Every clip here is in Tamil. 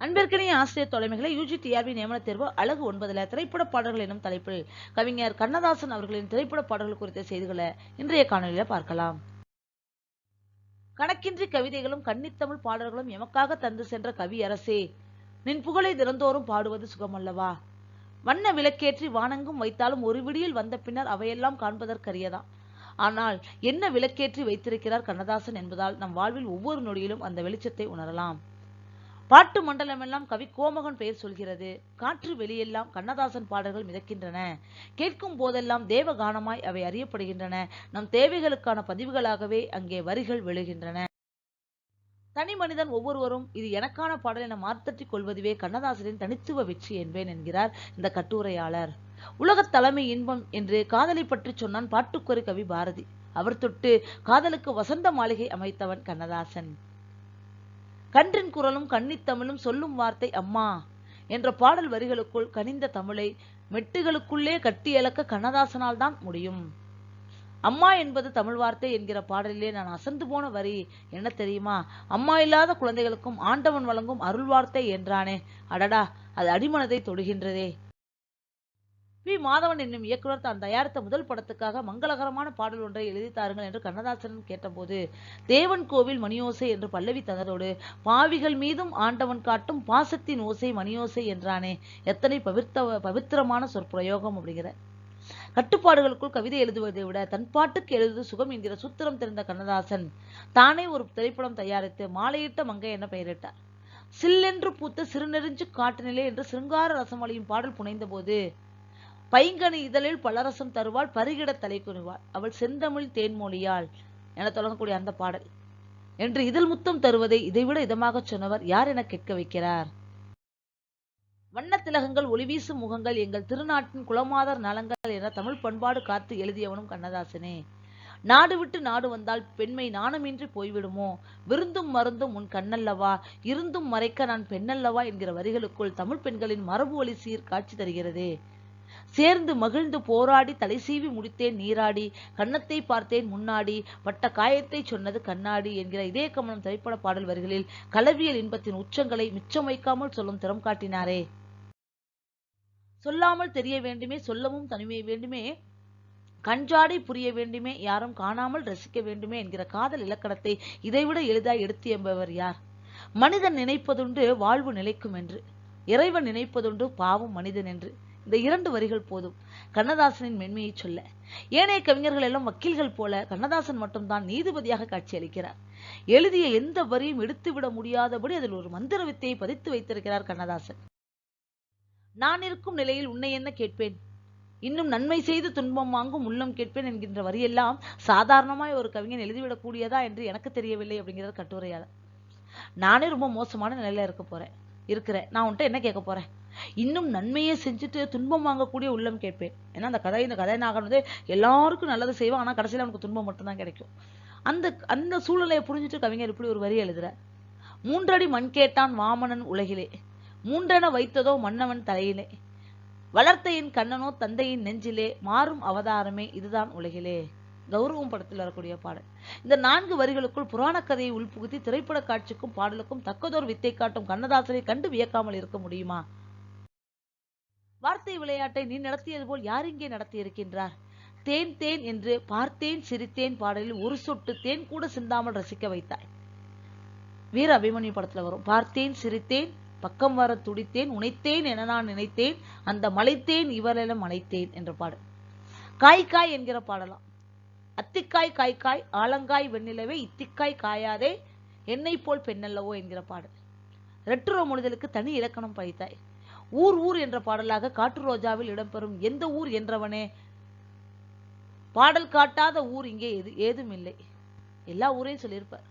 அன்பிற்கினிய ஆசிரியர் தலைமைகளை யூஜி டிஆர்பி நியமன தேர்வு அழகு ஒன்பதுல திரைப்பட பாடல்கள் எனும் தலைப்பில் கவிஞர் கண்ணதாசன் அவர்களின் திரைப்பட பாடல்கள் குறித்த செய்திகளை இன்றைய காணொலியில பார்க்கலாம். கணக்கின்றி கவிதைகளும் கன்னித்தமிழ் பாடல்களும் எமக்காக தந்து சென்ற கவி அரசே நின் புகழை தினந்தோறும் பாடுவது சுகமல்லவா? வண்ண விளக்கேற்றி வானங்கும் வைத்தாலும் ஒரு விடியில் வந்த பின்னர் அவையெல்லாம் காண்பதற்கரியதான் ஆனால் என்ன விளக்கேற்றி வைத்திருக்கிறார் கண்ணதாசன் என்பதால் நம் வாழ்வில் ஒவ்வொரு நொடியிலும் அந்த வெளிச்சத்தை உணரலாம். பாட்டு மண்டலமெல்லாம் கவி கோமகன் பெயர் சொல்கிறது. காற்று வெளியெல்லாம் கண்ணதாசன் பாடல்கள் மிதக்கின்றன. கேட்கும் போதெல்லாம் தேவகானமாய் அவை அறியப்படுகின்றன. நம் தேவைகளுக்கான பதிவுகளாகவே அங்கே வரிகள் விழுகின்றன. தனி மனிதன் ஒவ்வொருவரும் இது எனக்கான பாடல் என மார்த்தட்டிக் கொள்வதுவே கண்ணதாசனின் தனித்துவ வெற்றி என்பேன் என்கிறார் இந்த கட்டுரையாளர். உலகத் தலைமை இன்பம் என்று காதலை பற்றி சொன்னான் பாட்டுக்கொரு கவி பாரதி. அவர் தொட்டு காதலுக்கு வசந்த மாளிகை அமைத்தவன் கண்ணதாசன். கன்றின் குரலும் கன்னித்தமிழும் சொல்லும் வார்த்தை அம்மா என்ற பாடல் வரிகளுக்குள் கனிந்த தமிழை மெட்டுகளுக்குள்ளே கட்டி இழக்க கண்ணதாசனால் தான் முடியும். அம்மா என்பது தமிழ் வார்த்தை என்கிற பாடலிலே நான் அசந்து போன வரி என்ன தெரியுமா? அம்மா இல்லாத குழந்தைகளுக்கும் ஆண்டவன் வழங்கும் அருள் வார்த்தை என்றானே. அடடா அது அடிமனதை தொடுகின்றதே. வி மாதவன் என்னும் இயக்குனர் தான் தயாரித்த முதல் படத்துக்காக மங்களகரமான பாடல் ஒன்றை எழுதி தாருங்கள் என்று கண்ணதாசன் கேட்டபோது தேவன் கோவில் மணியோசை என்று பல்லவி தந்ததோடு பாவிகள் மீதும் ஆண்டவன் காட்டும் பாசத்தின் ஓசை மணியோசை என்றானே எத்தனை பவிர்த்த பவித்திரமான சொற்பிரயோகம் அப்படிங்கிற. கட்டுப்பாடுகளுக்குள் கவிதை எழுதுவதை விட தன் பாட்டுக்கு எழுதுவது சுகம் என்கிற சூத்திரம் தெரிந்த கண்ணதாசன் தானே ஒரு திரைப்படம் தயாரித்து மாலையிட்ட மங்கை என பெயரிட்டார். சில்லென்று பூத்த சிறுநெறிஞ்சு காட்டுநிலை என்று சிருங்கார ரசமொழியும் பாடல் புனைந்த போது பைங்கனி இதழில் பலரசம் தருவாள் பருகிட தலை குனிவாள். அவள் செந்தமிழ் தேன்மொழியாள் என தொடங்கக்கூடிய அந்த பாடல். என்று இதழ் முத்தம் தருவதை இதைவிட இதமாகச் சொன்னவர் யார் என கேட்க வைக்கிறார்? வண்ணத்திலகங்கள் ஒளிவீசும் முகங்கள் எங்கள் திருநாட்டின் குலமாதர் நலங்கள் என தமிழ் பண்பாடு காத்து எழுதியவனும் கண்ணதாசனே. நாடு விட்டு நாடு வந்தால் பெண்மை நாணமின்றி போய்விடுமோ? விருந்தும் மருந்தும் உன் கண்ணல்லவா? இருந்தும் மறைக்க நான் பெண்ணல்லவா? என்கிற வரிகளுக்குள் தமிழ் பெண்களின் மரபு ஒளி சீர் காட்சி தருகிறதே. சேர்ந்து மகிழ்ந்து போராடி தலை சீவி முடித்தேன் நீராடி. கன்னத்தை பார்த்தேன் முன்னாடி. பட்ட காயத்தை சொன்னது கண்ணாடி என்கிற இதே கமலம் திரைப்பட பாடல் வரிகளில் கலவியல் இன்பத்தின் உச்சங்களை மிச்சம் வைக்காமல் சொல்லும் திறம் காட்டினாரே. சொல்லாமல் தெரிய வேண்டுமே சொல்லவும் தனிமை வேண்டுமே கஞ்சாடி புரிய வேண்டுமே யாரும் காணாமல் ரசிக்க வேண்டுமே என்கிற காதல் இலக்கணத்தை இதைவிட எளிதாய் எடுத்து என்பவர் யார்? மனிதன் நினைப்பதுண்டு வாழ்வு நிலைக்கும் என்று. இறைவன் நினைப்பதுண்டு பாவம் மனிதன் என்று. இந்த இரண்டு வரிகள் போதும். கண்ணதாசனின் மென்மையை சொல்ல. ஏனைய கவிஞர்கள் எல்லாம் வக்கீல்கள் போல கண்ணதாசன் மட்டும்தான் நீதிபதியாக காட்சியளிக்கிறார். எழுதிய எந்த வரியும் எடுத்துவிட முடியாதபடி அதில் ஒரு மந்திர வித்தையை பதித்து வைத்திருக்கிறார் கண்ணதாசன். நான் இருக்கும் நிலையில் உன்னை என்ன கேட்பேன்? இன்னும் நன்மை செய்து துன்பம் வாங்கும் உள்ளம் கேட்பேன் என்கின்ற வரியெல்லாம் சாதாரணமாய் ஒரு கவிஞன் எழுதிவிடக்கூடியதா என்று எனக்கு தெரியவில்லை அப்படிங்கிறது கட்டுரையாளர். நானே ரொம்ப மோசமான நிலையில இருக்க போறேன். இருக்கிறேன். நான் உன்ட்ட என்ன கேட்க போறேன்? இன்னும் நன்மையே செஞ்சுட்டு துன்பம் வாங்கக்கூடிய உள்ளம் கேட்பேன். ஏன்னா அந்த கதை இந்த கதைநாயகன் வந்து எல்லாருக்கும் நல்லது செய்வான். ஆனால் கடைசியில் அவனுக்கு துன்பம் மட்டும்தான் கிடைக்கும். அந்த அந்த சூழ்நிலையை புரிஞ்சுட்டு கவிஞர் இப்படி ஒரு வரி எழுதுற. மூன்றடி மண் கேட்டான் வாமனன் உலகிலே. மூன்றென வைத்ததோ மன்னவன் தலையிலே. வளர்த்த என் கண்ணனோ தந்தையின் நெஞ்சிலே. மாறும் அவதாரமே இதுதான் உலகிலே. கௌரவம் படத்தில் வரக்கூடிய பாடல். இந்த நான்கு வரிகளுக்குள் புராண கதையை உள்புகுத்தி திரைப்பட காட்சிக்கும் பாடலுக்கும் தக்கதோர் வித்தை காட்டும் கண்ணதாசனை கண்டு வியக்காமல் இருக்க முடியுமா? வார்த்தை விளையாட்டை நீ நடத்தியது போல் யார் இங்கே நடத்தியிருக்கின்றார்? தேன் தேன் என்று பார்த்தேன் சிரித்தேன் பாடலில் ஒரு சொட்டு தேன் கூட சிந்தாமல் ரசிக்க வைத்தாய். வீர அபிமன்யு படத்துல வரும். பார்த்தேன் சிரித்தேன் பக்கம் வர துடித்தேன் உனைத்தேன் என நான் நினைத்தேன் அந்த மலைத்தேன் இவரெல்லாம் மலைத்தேன் என்ற பாடல். காய் காய் என்கிற பாடலாம். அத்திக்காய் காய்க்காய் ஆலங்காய் வெண்ணிலவே இத்திக்காய் காயாதே என்னை போல் பெண்ணல்லவோ என்கிற பாடல். ரெட்டுரோ மொழிதலுக்கு தனி இலக்கணம் படைத்தாய். ஊர் ஊர் என்ற பாடலாக காட்டு ரோஜாவில் இடம்பெறும் எந்த ஊர் என்றவனே. பாடல் காட்டாத ஊர் இங்கே எது ஏதும் இல்லை. எல்லா ஊரையும் சொல்லியிருப்பார்.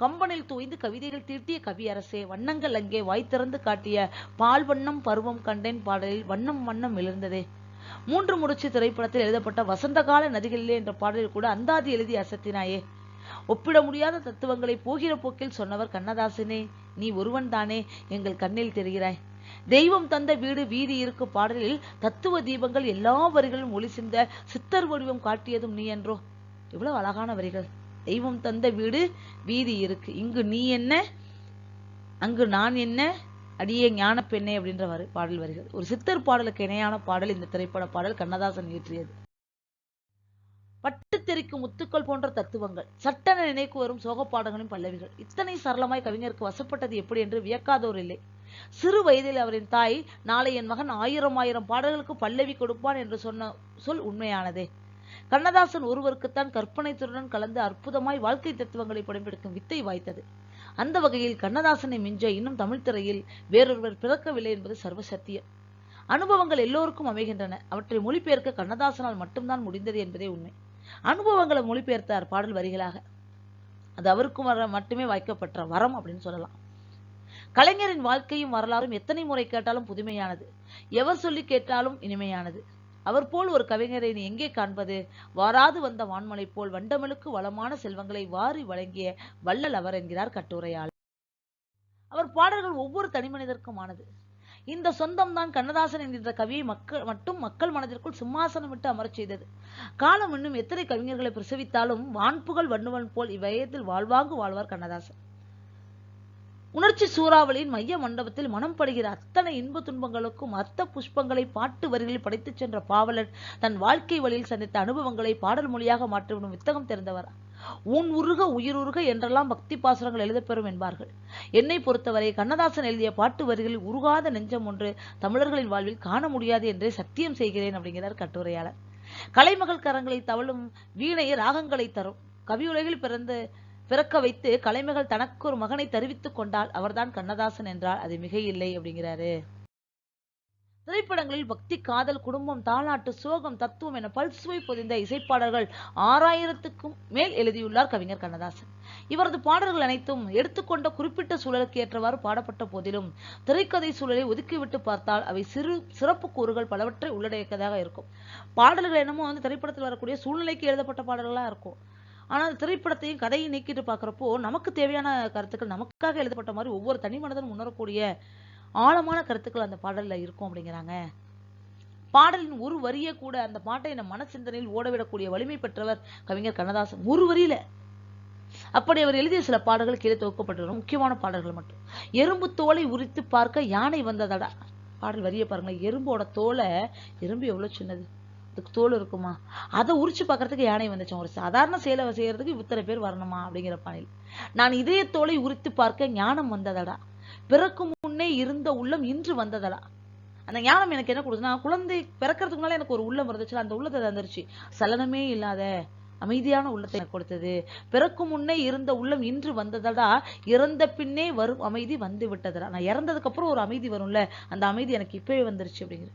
கம்பனில் தூய்ந்து கவிதைகள் தீட்டிய கவியரசே வண்ணங்கள் அங்கே வாய் திறந்து காட்டிய பால் வண்ணம் பருவம் கண்டேன் பாடலில் வண்ணம் வண்ணம் எழுந்ததே. மூன்று முடிச்சு திரைப்படத்தில் எழுதப்பட்ட வசந்த கால நதிகளிலே என்ற பாடலில் கூட அந்தாதி எழுதி அசத்தினாயே. ஒப்பிட முடியாத தத்துவங்களை போகிற போக்கில் சொன்னவர் கண்ணதாசனே நீ ஒருவன் தானே எங்கள் கண்ணில் தெரிகிறாய். தெய்வம் தந்த வீடு வீதி இருக்கும் பாடலில் தத்துவ தீபங்கள் எல்லா வரிகளும் ஒளி சிந்த சித்தர் வடிவம் காட்டியதும் நீ என்றோ. இவ்வளவு அழகான வரிகள். தெய்வம் தந்த வீடு வீதி இருக்கு. இங்கு நீ என்ன? அங்கு நான் என்ன? அடியே ஞான பெண்ணே அப்படின்ற வரி பாடல் வருகிறது ஒரு சித்தர் பாடலுக்கு இணையான பாடல் இந்த திரைப்பட பாடல் கண்ணதாசன் இயற்றியது. பட்டு தெரிக்கும் முத்துக்கள் போன்ற தத்துவங்கள். சட்டென நினைக்கு வரும் சோகப்பாடங்களின் பல்லவிகள். இத்தனை சரளமாய் கவிஞருக்கு வசப்பட்டது எப்படி என்று வியக்காதோர் இல்லை. சிறு வயதில் அவரின் தாய் நாளை என் மகன் ஆயிரம் ஆயிரம் பாடல்களுக்கு பல்லவி கொடுப்பான் என்று சொன்ன சொல் உண்மையானதே. கண்ணதாசன் ஒருவருக்குத்தான் கற்பனைத்துடன் கலந்து அற்புதமாய் வாழ்க்கை தத்துவங்களை படம்பெடுக்கும் வித்தை வாய்த்தது. அந்த வகையில் கண்ணதாசனை மிஞ்ச இன்னும் தமிழ் திரையில் வேறொருவர் பிறக்கவில்லை என்பது சர்வசத்தியம். அனுபவங்கள் எல்லோருக்கும் அமைகின்றன. அவற்றை மொழிபெயர்க்க கண்ணதாசனால் மட்டும்தான் முடிந்தது என்பதே உண்மை. அனுபவங்களை மொழிபெயர்த்தார் பாடல் வரிகளாக. அது அவருக்கும் வர மட்டுமே வாய்க்கப்பட்ட வரம் அப்படின்னு சொல்லலாம். கலைஞரின் வாழ்க்கையும் வரலாறும் எத்தனை முறை கேட்டாலும் புதுமையானது. எவர் சொல்லி கேட்டாலும் இனிமையானது. அவர் போல் ஒரு கவிஞரை நீ எங்கே காண்பது? வாராது வந்த வான்மலை போல் வண்டமலுக்கு வளமான செல்வங்களை வாரி வழங்கிய வள்ளல் அவர் என்கிறார் கட்டுரையாளர். அவர் பாடல்கள் ஒவ்வொரு தனிமனிதருக்குமானது. இந்த சொந்தம் தான் கண்ணதாசன் என்கின்ற கவியை மக்கள் மட்டும் மக்கள் மனதிற்குள் சிம்மாசனம் விட்டு அமரச் செய்தது. காலம் இன்னும் எத்தனை கவிஞர்களை பிரசவித்தாலும் வான்புகள் வண்ணுவன் போல் இவ்வயத்தில் வாழ்வாங்கு வாழ்வார் கண்ணதாசன். உணர்ச்சி சூறாவளியின் மைய மண்டபத்தில் மனம் படுகிற அத்தனை இன்ப துன்பங்களுக்கும் அர்த்த புஷ்பங்களை பாட்டு வரிகளில் படைத்துச் சென்ற பாவலன் தன் வாழ்க்கை வழியில் சந்தித்த அனுபவங்களை பாடல் மொழியாக மாற்றிவிடும் வித்தகம் தெரிந்தவர். உன் உருக உயிருருக என்றெல்லாம் பக்தி பாசுரங்கள் எழுதப்பெறும் என்பார்கள். என்னை பொறுத்தவரை கண்ணதாசன் எழுதிய பாட்டு வரிகளில் உருகாத நெஞ்சம் ஒன்று தமிழர்களின் வாழ்வில் காண முடியாது என்றே சத்தியம் செய்கிறேன் அப்படிங்கிறார் கட்டுரையாளர். கலைமகள் கரங்களை தவழும் வீணைய ராகங்களை தரும். கவியுலகில் பிறந்து பிறக்க வைத்து கலைமகள் தனக்கு ஒரு மகனை தெரிவித்துக் கொண்டால் அவர்தான் கண்ணதாசன் என்றால் அது மிக இல்லை அப்படிங்கிறாரு. திரைப்படங்களில் பக்தி காதல் குடும்பம் தாலாட்டு சோகம் தத்துவம் என பல்சுவை பொதிந்த இசைப்பாடல்கள் ஆறாயிரத்துக்கும் மேல் எழுதியுள்ளார் கவிஞர் கண்ணதாசன். இவரது பாடல்கள் அனைத்தும் எடுத்துக்கொண்ட குறிப்பிட்ட சூழலுக்கு ஏற்றவாறு பாடப்பட்ட போதிலும் திரைக்கதை சூழலை ஒதுக்கிவிட்டு பார்த்தால் அவை சிறு சிறப்பு கூறுகள் பலவற்றை உள்ளடக்கியதாக இருக்கும். பாடல்கள் என்னமோ வந்து திரைப்படத்தில் வரக்கூடிய சூழ்நிலைக்கு எழுதப்பட்ட பாடல்களா இருக்கும். ஆனால் அந்த திரைப்படத்தையும் கதையை நீக்கிட்டு பார்க்குறப்போ நமக்கு தேவையான கருத்துக்கள் நமக்காக எழுதப்பட்ட மாதிரி ஒவ்வொரு தனி மனிதனும் உணரக்கூடிய ஆழமான கருத்துக்கள் அந்த பாடலில் இருக்கும் அப்படிங்கிறாங்க. பாடலின் ஒரு வரியே கூட அந்த பாட்டை நம்ம மன சிந்தனையில் ஓடவிடக்கூடிய வலிமை பெற்றவர் கவிஞர் கண்ணதாசன் ஒரு வரியில. அப்படி அவர் எழுதிய சில பாடல்கள் கீழே தொகுக்கப்பட்டிருக்கும் முக்கியமான பாடல்கள் மட்டும். எறும்பு தோலை உரித்து பார்க்க யானை வந்ததடா. பாடல் வரியை பாருங்களேன். எறும்போட தோலை எறும்பு எவ்வளவு சின்னது? தோல் இருக்குமா? அதை உரிச்சு பார்க்கறதுக்கு யானை வந்துச்சோம். ஒரு சாதாரண சேலை செய்யறதுக்கு இத்தனை பேர் வரணுமா அப்படிங்கிற பாணியில். நான் இதய தோலை உரித்து பார்க்க ஞானம் வந்ததடா? பிறக்கும் முன்னே இருந்த உள்ளம் இன்று வந்ததடா? அந்த ஞானம் எனக்கு என்ன கொடுத்துன்னா குழந்தை பிறக்கிறதுக்கு முன்னால எனக்கு ஒரு உள்ளம் இருந்துச்சு அந்த உள்ளத்தை தந்துருச்சு. சலனமே இல்லாத அமைதியான உள்ளத்தை எனக்கு கொடுத்தது. பிறக்கும் முன்னே இருந்த உள்ளம் இன்று வந்ததடா? இறந்த பின்னே வரும் அமைதி வந்து விட்டதடா? நான் இறந்ததுக்கு அப்புறம் ஒரு அமைதி வரும்ல அந்த அமைதி எனக்கு இப்பவே வந்துருச்சு அப்படிங்கிற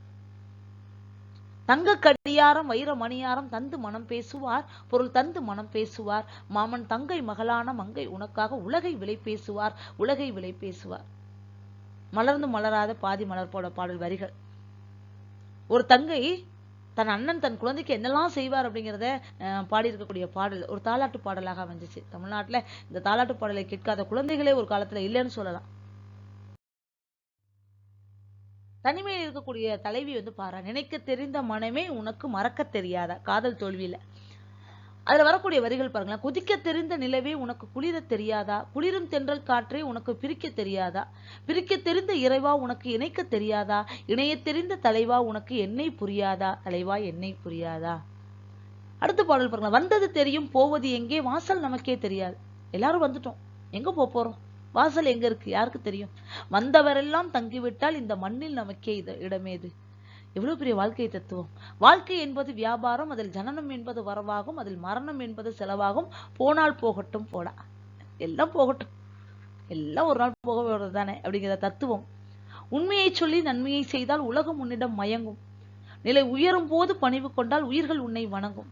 தங்க கடியாரம் வைர மணியாரம் தந்து மனம் பேசுவார் பொருள் தந்து மனம் பேசுவார். மாமன் தங்கை மகளான மங்கை உனக்காக உலகை விலை பேசுவார் உலகை விலை பேசுவார். மலர்ந்து மலராத பாதி மலர் போட பாடல் வரிகள். ஒரு தங்கை தன் அண்ணன் தன் குழந்தைக்கு என்னெல்லாம் செய்வார் அப்படிங்கிறத அஹ், பாடியிருக்கக்கூடிய பாடல் ஒரு தாலாட்டு பாடலாக வந்துச்சு தமிழ்நாட்டுல இந்த தாலாட்டு பாடலை கேட்காத குழந்தைகளே ஒரு காலத்துல இல்லைன்னு சொல்லலாம். தனிமையில் இருக்கக்கூடிய தலைவி வந்து பாரா நினைக்க தெரிந்த மனமே உனக்கு மறக்க தெரியாதா? காதல் தோல்வியில. அதுல வரக்கூடிய வரிகள் பாருங்களேன். குதிக்க தெரிந்த நிலவே உனக்கு குளிர தெரியாதா? குளிரும் தென்றல் காற்றே உனக்கு பிரிக்க தெரியாதா? பிரிக்க தெரிந்த இறைவா உனக்கு இணைக்க தெரியாதா? இணைய தெரிந்த தலைவா உனக்கு என்னை புரியாதா? தலைவா என்னை புரியாதா? அடுத்த பாடல் பாருங்களேன். வந்தது தெரியும் போவது எங்கே? வாசல் நமக்கே தெரியாது. எல்லாரும் வந்துட்டோம். எங்க போறோம்? வாசல் எங்க இருக்கு? யாருக்கு தெரியும்? வந்தவரெல்லாம் தங்கிவிட்டால் இந்த மண்ணில் நமக்கே இது இடமேது. எவ்வளவு பெரிய வாழ்க்கை தத்துவம். வாழ்க்கை என்பது வியாபாரம் அதில் ஜனனம் என்பது வரவாகும் அதில் மரணம் என்பது செலவாகும். போனால் போகட்டும் போடா. எல்லாம் போகட்டும். எல்லாம் ஒரு நாள் போக தானே? அப்படிங்கிற தத்துவம். உண்மையை சொல்லி நன்மையை செய்தால் உலகம் உன்னிடம் மயங்கும். நிலை உயரும் போது பணிவு கொண்டால் உயிர்கள் உன்னை வணங்கும்.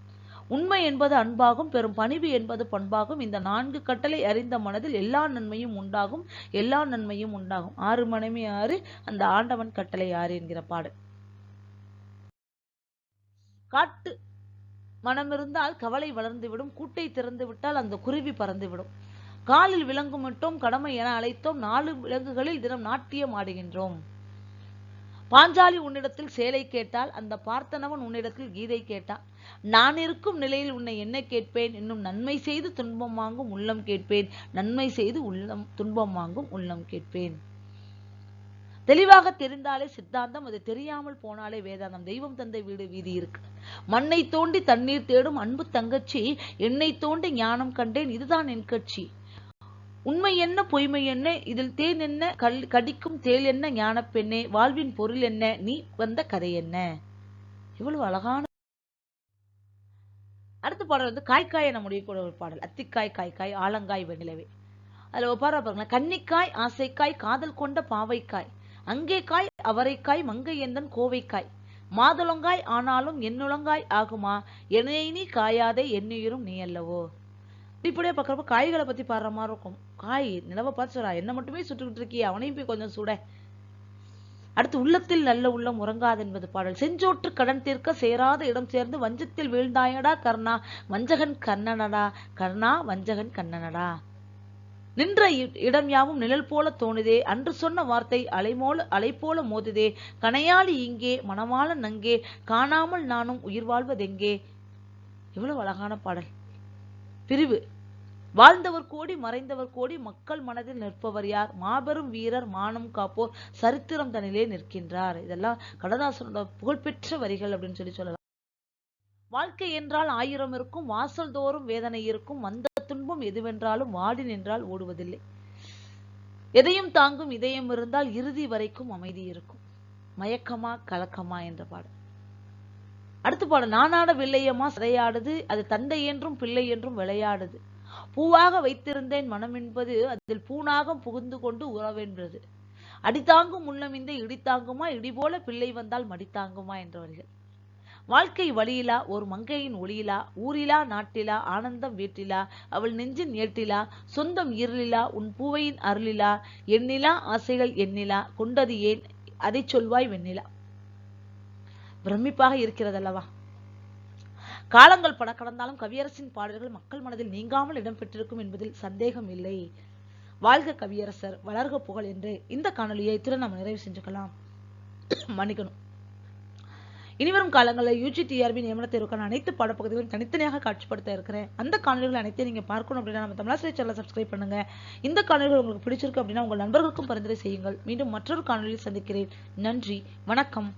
உண்மை என்பது அன்பாகும் பெரும் பணிவு என்பது பண்பாகும். இந்த நான்கு கட்டளை அறிந்த மனதில் எல்லா நன்மையும் உண்டாகும் எல்லா நன்மையும் உண்டாகும். ஆறு மனைவி ஆறு அந்த ஆண்டவன் கட்டளை ஆறு என்கிற பாடல். காட்டு மனம் இருந்தால் கவலை வளர்ந்துவிடும் கூட்டை திறந்து விட்டால் அந்த குருவி பறந்துவிடும். காலில் விலங்கு மட்டும் கடமை என அழைத்தோம் நாலு விலங்குகளில் தினம் நாட்டியம் ஆடுகின்றோம். பாஞ்சாலி உன்னிடத்தில் சேலை கேட்டால் அந்த பார்த்தனவன் உன்னிடத்தில் கீதை கேட்டான். நான் இருக்கும் நிலையில் உன்னை என்ன கேட்பேன்? இன்னும் நன்மை செய்து துன்பம் வாங்கும் உள்ளம் கேட்பேன். நன்மை செய்து உள்ளம் துன்பம் வாங்கும் உள்ளம் கேட்பேன். தெளிவாக தெரிந்தாலே சித்தாந்தம் அது தெரியாமல் போனாலே வேதாந்தம். தெய்வம் தந்தை வீடு வீதி இருக்கு. மண்ணை தோண்டி தண்ணீர் தேடும் அன்பு தங்கச்சி என்னை தோண்டி ஞானம் கண்டேன் இதுதான் என் கட்சி. உண்மை என்ன பொய்மை என்ன இதில் தேன் என்ன கல் கடிக்கும் தேல் என்ன ஞானப் பெண்ணே வாழ்வின் பொருள் என்ன நீ வந்த கதை என்ன? இவ்வளவு அழகான அடுத்த பாடல் வந்து காய்க்காய் என முடியக்கூடிய ஒரு பாடல். அத்திக்காய் காய்க்காய் ஆலங்காய் வெண்ணிலவே அதுல ஒரு பாடல் பாருங்களேன். கன்னிக்காய் ஆசைக்காய் காதல் கொண்ட பாவைக்காய். அங்கே காய் அவரைக்காய் மங்கை எந்தன் கோவைக்காய் மாதுளங்காய் ஆனாலும் என்னுளங்காய் ஆகுமா? என்னை நீ காயாதே என்னுயிரும் நீ அல்லவோ? இப்படியே பார்க்குறப்ப காய்களை பத்தி பாடுற மாதிரி இருக்கும். காய் நிலவை பார்த்து சொல்றா என்ன மட்டுமே சுட்டுக்கிட்டு இருக்கியே அவனையும் போய் கொஞ்சம் சுட. அடுத்து உள்ளத்தில் நல்ல உள்ளம் உறங்காது என்பது பாடல். செஞ்சோற்று கடன் தீர்க்க சேராத இடம் சேர்ந்து வஞ்சத்தில் வீழ்ந்தாயடா கர்ணா வஞ்சகன் கண்ணனடா கர்ணா வஞ்சகன் கண்ணனடா. நின்ற இ- இடம் யாவும் நிழல் போல தோணுதே அன்று சொன்ன வார்த்தை அலைமோல அலை போல மோதுதே கனையாளி இங்கே மணவாளன் அங்கே காணாமல் நானும் உயிர் வாழ்வதெங்கே? எவ்வளவு அழகான பாடல். பிரிவு. வாழ்ந்தவர் கோடி மறைந்தவர் கோடி மக்கள் மனதில் நிற்பவர் யார்? மாபெரும் வீரர் மானம் காப்போர் சரித்திரம் தனிலே நிற்கின்றார். இதெல்லாம் கடதாசனோட புகழ்பெற்ற வரிகள் அப்படின்னு சொல்லி சொல்லலாம். வாழ்க்கை என்றால் ஆயிரம் இருக்கும் வாசல் தோறும் வேதனை இருக்கும் வந்த துன்பம் எதுவென்றாலும் வாடி நின்றால் ஓடுவதில்லை. எதையும் தாங்கும் இதயம் இருந்தால் இறுதி வரைக்கும் அமைதி இருக்கும். மயக்கமா கலக்கமா என்ற பாடல். அடுத்து பாடல் நானாட வில்லையம்மா சதையாடுது அது தந்தை என்றும் பிள்ளை என்றும் விளையாடுது. பூவாக வைத்திருந்தேன் மனம் என்பது அதில் பூனாகம் புகுந்து கொண்டு உறவென்றது. அடித்தாங்கும் உள்ளம் இந்த இடித்தாங்குமா? இடி போல பிள்ளை வந்தால் மடித்தாங்குமா? என்றவர்கள். வாழ்க்கை வழியிலா? ஒரு மங்கையின் ஒளியிலா? ஊரிலா? நாட்டிலா? ஆனந்தம் வீட்டிலா அவள் நெஞ்சின் ஏட்டிலா சொந்தம் இருளிலா? உன் பூவையின் அருளிலா? எண்ணிலா? ஆசைகள் எண்ணிலா? கொண்டது ஏன்? அதை சொல்வாய் வெண்ணிலா. பிரமிப்பாக இருக்கிறதல்லவா? காலங்கள் பட கடந்தாலும் கவியரசின் பாடல்கள் மக்கள் மனதில் நீங்காமல் இடம்பெற்றிருக்கும் என்பதில் சந்தேகம் இல்லை வாழ்க கவியரசர் வளர்க புகழ் என்று இந்த காணொலியை இத்துடன் நாம் நிறைவு செஞ்சுக்கலாம். மன்னிக்கணும். இனிவரும் காலங்களில் யூஜி டிஆர்பி நியமன தேர்வுக்கான அனைத்து பாடப்பகுதிகளும் தனித்தனியாக காட்சிப்படுத்த இருக்கிறேன். அந்த காணொலிகள் அனைத்தையும் நீங்க பார்க்கணும் அப்படின்னா நம்ம தமிழாசிரியர் சேனலை சப்ஸ்கிரைப் பண்ணுங்க. இந்த காணொலிகள் உங்களுக்கு பிடிச்சிருக்கு அப்படின்னா உங்கள் நண்பர்களுக்கும் பரிந்துரை செய்யுங்கள். மீண்டும் மற்றொரு காணொலியில் சந்திக்கிறேன். நன்றி. வணக்கம்.